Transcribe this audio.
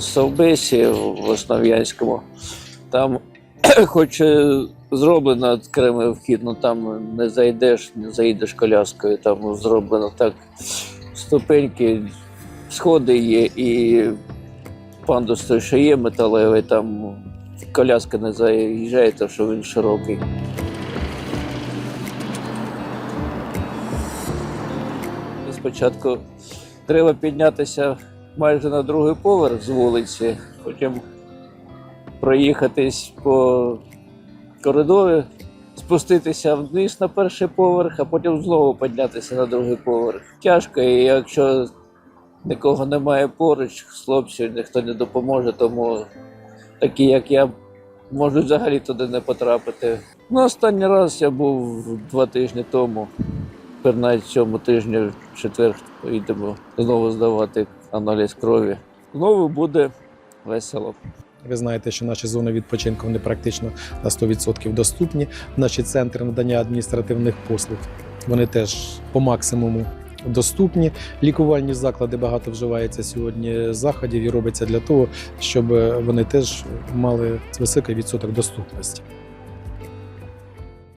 Совбесі в Основ'янському. Там, хоч е, зроблено окремий вхід, але там не зайдеш, не заїдеш коляскою. Там зроблено так ступеньки, сходи є і пандус той, що є металевий, там коляска не заїжджає, тому що він широкий. Спочатку треба піднятися майже на другий поверх з вулиці, потім проїхатись по коридору, спуститися вниз на перший поверх, а потім знову піднятися на другий поверх. Тяжко, і якщо нікого немає поруч, хлопців ніхто не допоможе, тому такі, як я, можуть взагалі туди не потрапити. Ну, останній раз я був два тижні тому. Тепер на цьому тижні, в четвер, поїдемо знову здавати аналіз крові. Знову буде весело. Ви знаєте, що наші зони відпочинку вони практично на 100% доступні. Наші центри надання адміністративних послуг вони теж по максимуму доступні. Лікувальні заклади багато вживається сьогодні заходів і робиться для того, щоб вони теж мали високий відсоток доступності.